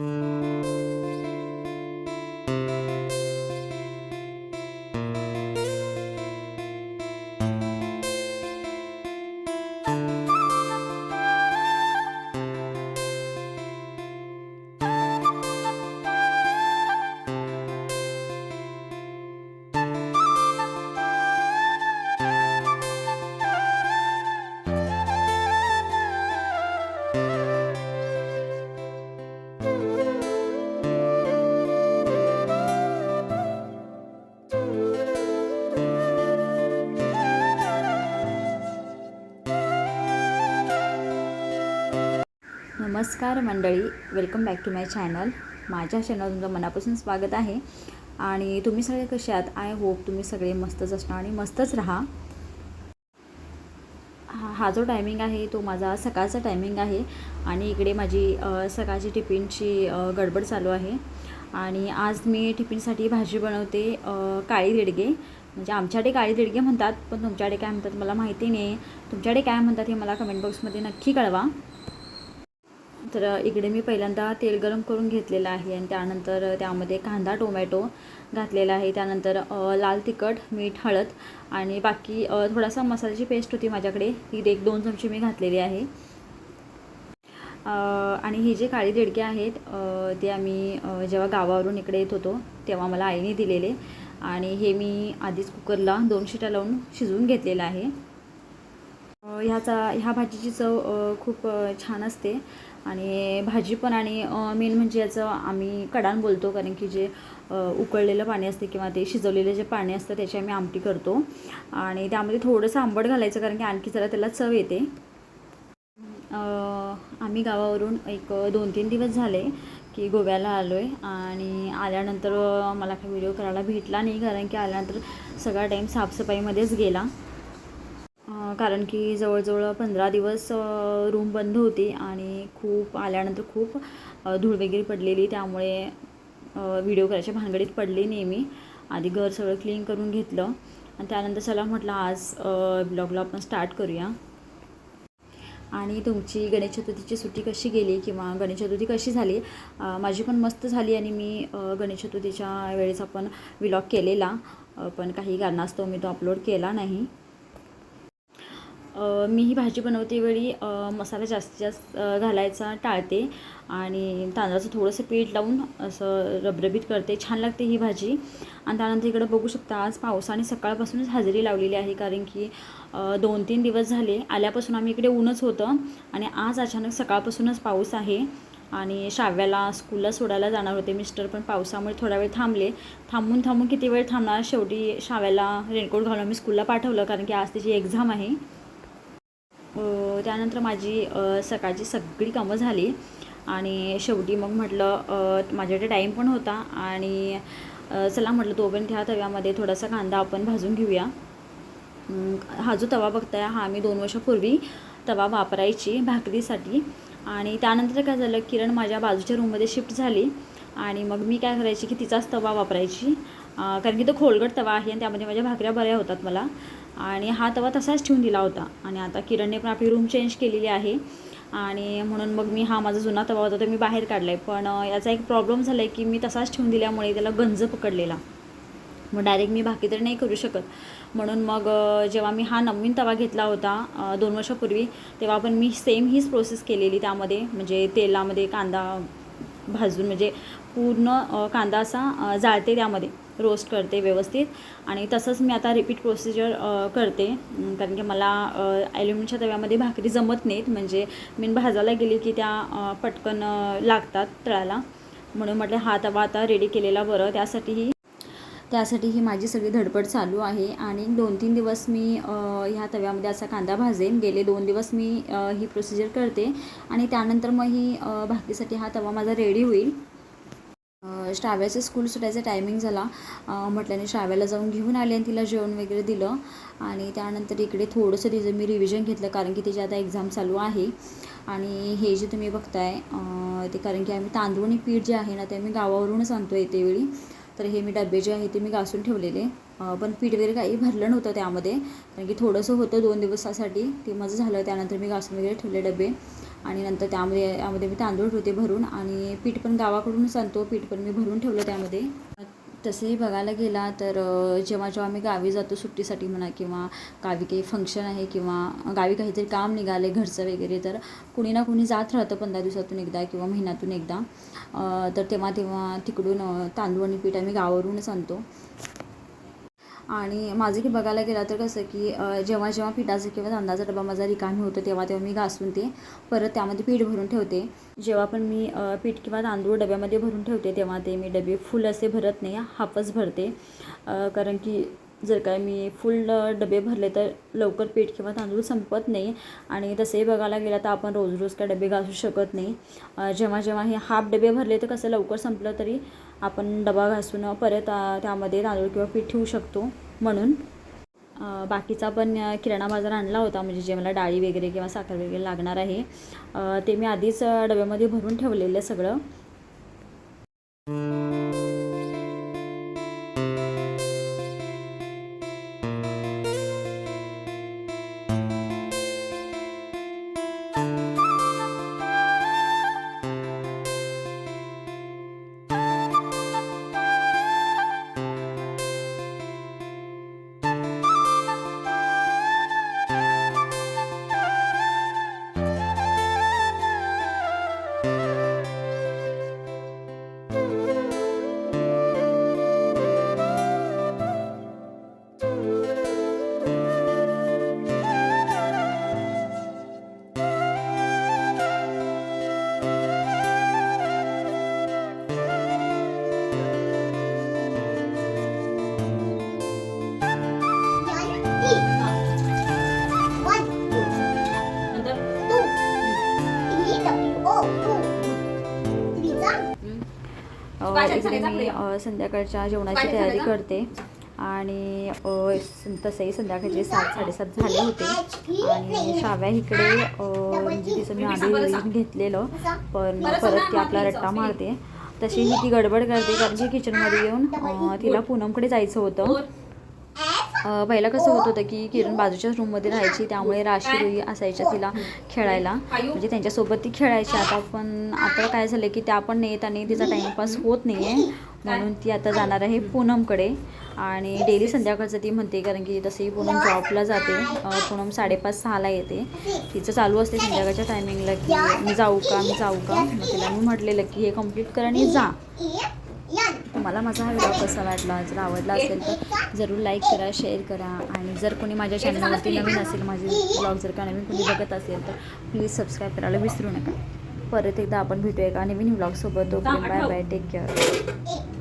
Música नमस्कार मंडळी welcome back to my channel माझ्या चॅनल तुमचं मनापासून स्वागत आहे. आणि तुम्ही सगळे कसे आहात? आय होप तुम्ही सगळे मस्तच असणार आणि मस्तच राहा. हा हा जो टायमिंग आहे तो माझा सकाळचा टायमिंग आहे. आणि इकडे माझी सकाळची टिफिनची गडबड चालू आहे. आणि आज मी टिफिनसाठी भाजी बनवते काळी रेडगे. म्हणजे आमच्याकडे काळी दिडगे म्हणतात पण तुमच्याकडे काय म्हणतात मला माहिती नाही. तुमच्याकडे काय म्हणतात हे मला कमेंट बॉक्समध्ये नक्की कळवा. तर इकडे मी पहिल्यांदा तेल गरम करून घेतलेलं आहे आणि त्यानंतर त्यामध्ये कांदा टोमॅटो घातलेला आहे. त्यानंतर लाल तिखट मीठ हळद आणि बाकी थोडासा मसाल्याची पेस्ट होती माझ्याकडे. ती एक दोन चमचे मी घातलेली आहे. आणि ही जे काळी दिडके आहेत ते आम्ही जेव्हा गावावरून इकडे येत होतो तेव्हा मला आईने दिलेले. आणि हे मी आधीच कुकरला दोन शिट्या लावून शिजवून घेतलेलं आहे. ह्याचा ह्या भाजीची चव खूप छान असते. आणि भाजी पण आणि मेन म्हणजे याचं आम्ही कडाण बोलतो कारण की जे उकळलेलं पाणी असते किंवा ते शिजवलेलं जे पाणी असतं त्याची आम्ही आमटी करतो. आणि त्यामध्ये थोडंसं आंबट घालायचं कारण की आणखी जरा त्याला चव येते. आम्ही गावावरून एक दोन तीन दिवस झाले की गोव्याला आलो आहे आणि आल्यानंतर मला काही व्हिडिओ करायला भेटला नाही कारण की आल्यानंतर सगळा टाईम साफसफाईमध्येच गेला. कारण की जवळजवळ पंधरा दिवस रूम बंद होती आणि खूप आल्यानंतर खूप धूळ वगैरे पडलेली. त्यामुळे व्हिडिओ करायच्या भानगडीत पडले नेहमी. आधी घर सगळं क्लीन करून घेतलं. आणि त्यानंतर चला म्हटलं आज ब्लॉगला आपण स्टार्ट करूया. आणि तुमची गणेश चतुर्थीची सुट्टी कशी गेली किंवा गणेश चतुर्थी कशी झाली? माझी पण मस्त झाली आणि मी गणेश चतुर्थीच्या वेळेस आपण व्लॉग केलेला. पण काही कारणास्तव मी तो अपलोड केला नाही. मी ही भाजी बनवते वेळी मसाला जास्तीत जास्त घालायचा टाळते आणि तांदळाचं थोडंसं पीठ लावून असं रबरबीत करते. छान लागते ही भाजी. आणि त्यानंतर इकडं बघू शकता आज पावसाने सकाळपासूनच हजेरी लावलेली आहे कारण की दोन तीन दिवस झाले. आल्यापासून आम्ही इकडे ऊनच होतं आणि आज अचानक सकाळपासूनच पाऊस आहे आणि शाव्याला स्कूलला सोडायला जाणार होते मिस्टर पण पावसामुळे थोडा वेळ थांबले. थांबून थांबून किती वेळ थांबणार? शेवटी शाव्याला रेनकोट घालून आम्ही स्कूलला पाठवलं कारण की आज त्याची एक्झाम आहे. त्यानंतर माझी सकाळची सगळी कामं झाली. आणि शेवटी मग म्हटलं माझ्याकडे टाईम पण होता आणि चला म्हटलं तोपर्यंत ह्या तव्यामध्ये थोडासा कांदा आपण भाजून घेऊया. हा जो तवा बघताय हा मी दोन वर्षापूर्वी तवा वापरायची भाकरीसाठी. आणि त्यानंतर काय झालं किरण माझ्या बाजूच्या रूममध्ये शिफ्ट झाली. आणि मग मी काय करायची की तिचाच तवा वापरायची. कारण की तो खोलगट तवा आहे आणि त्यामध्ये माझ्या भाकऱ्या बऱ्या होतात मला. आणि हा तवा तसाच ठेवून दिला होता. आणि आता किरणने पण आपली रूम चेंज केलेली आहे. आणि म्हणून मग मी हा माझा जुना तवा होता तो मी बाहेर काढला आहे पण याचा एक प्रॉब्लेम झाला आहे की मी तसाच ठेवून दिल्यामुळे त्याला गंज पकडलेला. मग डायरेक्ट मी बाकी तर नाही करू शकत. म्हणून मग जेव्हा मी हा नवीन तवा घेतला होता दोन वर्षापूर्वी तेव्हा पण मी सेम हीच प्रोसेस केलेली त्यामध्ये. म्हणजे तेलामध्ये कांदा भाजून म्हणजे पूर्ण कांदा असा जाळते त्यामध्ये. रोस्ट करते व्यवस्थित. आणि तसंच मी आता रिपीट प्रोसिजर करते. कारण की मला ॲल्युमिनियमच्या तव्यामध्ये भाकरी जमत नाहीत. म्हणजे मी भाजायला गेली की त्या पटकन लागतात तळाला. म्हणून म्हटलं हा तवा आता रेडी केलेला बरं. त्यासाठीही त्यासाठी ही माझी सगळी धडपड चालू आहे. आणि दोन तीन दिवस मी ह्या तव्यामध्ये असा कांदा भाजेन. गेले दोन दिवस मी ही प्रोसिजर करते. आणि त्यानंतर मग ही भाकरीसाठी हा तवा माझा रेडी होईल. श्राव्याचं स्कूल सुटायचा टायमिंग झाला. म्हटल्याने श्राव्याला जाऊन घेऊन आले आणि तिला जेवण वगैरे दिलं. आणि त्यानंतर इकडे थोडंसं तिचं मी रिव्हिजन घेतलं कारण की तिची आता एक्झाम चालू आहे. आणि हे जे तुम्ही बघताय ते कारण की आम्ही तांदूळ आणि पीठ जे आहे ना ते आम्ही गावावरूनच आणतो येतेवेळी तर हे मी डबे जे आहे ते मी घासून ठेवलेले. पण पीठ वगैरे काही भरलं नव्हतं त्यामध्ये. कारण की थोडंसं होतं दोन दिवसासाठी. ते माझं झालं त्यानंतर मी घासून वगैरे ठेवले डबे. आणि नंतर त्यामध्ये यामध्ये मी तांदूळ ठेवते भरून आणि पीठ पण गावाकडूनच आणतो पीठ पण मी भरून ठेवलं त्यामध्ये. तसेही बघायला गेला तर जेव्हा जेव्हा आम्ही गावी जातो सुट्टीसाठी म्हणा किंवा गावी काही फंक्शन आहे किंवा गावी काहीतरी काम निघाले घरचं वगैरे तर कुणी ना कुणी जात राहतं पंधरा दिवसातून एकदा किंवा महिन्यातून एकदा. तर तेव्हा तेव्हा तिकडून तांदूळ आणि पीठ आम्ही गावावरूनच आणतो आणि माझं की बघायला गेलं तर कसं की जेव्हा जेव्हा पिठाचा किंवा तांदळाचा डबा माझा रिकामी होतो तेव्हा तेव्हा मी घासून ते परत त्यामध्ये पीठ भरून ठेवते. जेव्हा पण मी पीठ किंवा तांदूळ डब्यामध्ये भरून ठेवते तेव्हा ते मी डबे फुल असे भरत नाही हाफच भरते. कारण की जर काय मी फुल डबे भरले तर लवकर पीठ किंवा तांदूळ संपत नाही. आणि तसंही बघायला गेलं तर आपण रोज रोज काय डबे घासू शकत नाही. जेव्हा जेव्हा हे हाफ डबे भरले तर कसं लवकर संपलं तरी आपण डबा घासून परत त्यामध्ये तांदूळ किंवा पीठ ठेवू शकतो म्हणून. बाकीचा पण किराणा बाजार आणला होता म्हणजे जे मला डाळी वगैरे किंवा साखर वगैरे लागणार आहे. ते मी आधीच डब्यामध्ये भरून ठेवलेलं आहे सगळं. इकडे मी संध्याकाळच्या जेवणाची तयारी करते. आणि तसंही संध्याकाळचे सात साडेसात झाले होते. आणि शाव्या इकडे म्हणजे तिचं मी आधी घेतलेलं पण परत ती आपला रट्टा मारते. तशी ही ती गडबड करते कारण की किचनमध्ये येऊन तिला पूनमकडे जायचं होतं. पहिला कसं होत होतं की किरण बाजूच्याच रूममध्ये राहायची त्यामुळे राशी रुई असायच्या तिला खेळायला. म्हणजे त्यांच्यासोबत ती खेळायची. आता पण आता काय झालं की त्या पण नाही येत आणि तिचा टाईमपास होत नाही आहे म्हणून ती आता जाणार आहे पूनमकडे. आणि डेली संध्याकाळचं ती म्हणते कारण की तसंही पूनम जॉबला जाते. पूनम साडेपाच सहाला येते. तिचं चालू असते संध्याकाळच्या टायमिंगला की मी जाऊ का मी जाऊ का? मग तिला मी म्हटलेलं की हे कंप्लीट कर आणि जा. तुम्हाला माझा हा व्हिडिओ कसा वाटला जर आवडला असेल तर जरूर लाईक करा शेअर करा. आणि जर कोणी माझ्या चॅनलवरती नवीन असेल माझे ब्लॉग जर का नवीन कोणी बघत असेल तर प्लीज सबस्क्राईब करायला विसरू नका. परत एकदा आपण भेटूया एका नवीन ब्लॉगसोबत तोपर्यंत बाय बाय टेक केअर